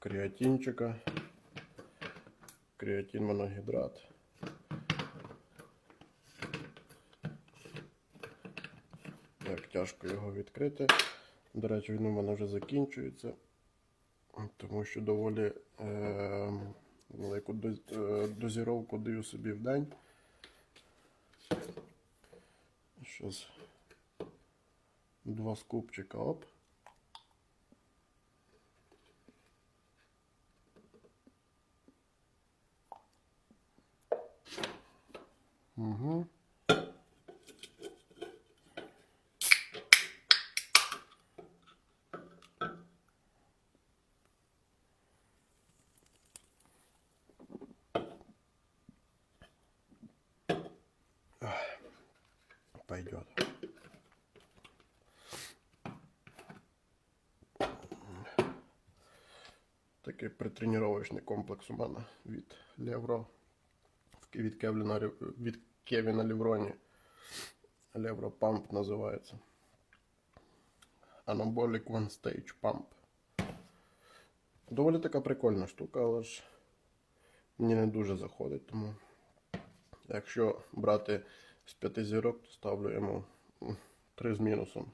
креатинчика. Креатин моногідрат. Як тяжко його відкрити. До речі, він у мене вже закінчується, тому що доволі е, велику е, дозіровку даю собі в день. Щас два скупчика оп. Угу. Пойдет. Такий притренувачний комплекс у мене від Левро. Від Кевліна, Рі- від Кевіна Лівроні. Pump називається. Anabolic One Stage Pump. Доволі така прикольна штука, але ж мені не дуже заходить, тому якщо брати з п'яти зірок, то ставлю йому 3 з мінусом.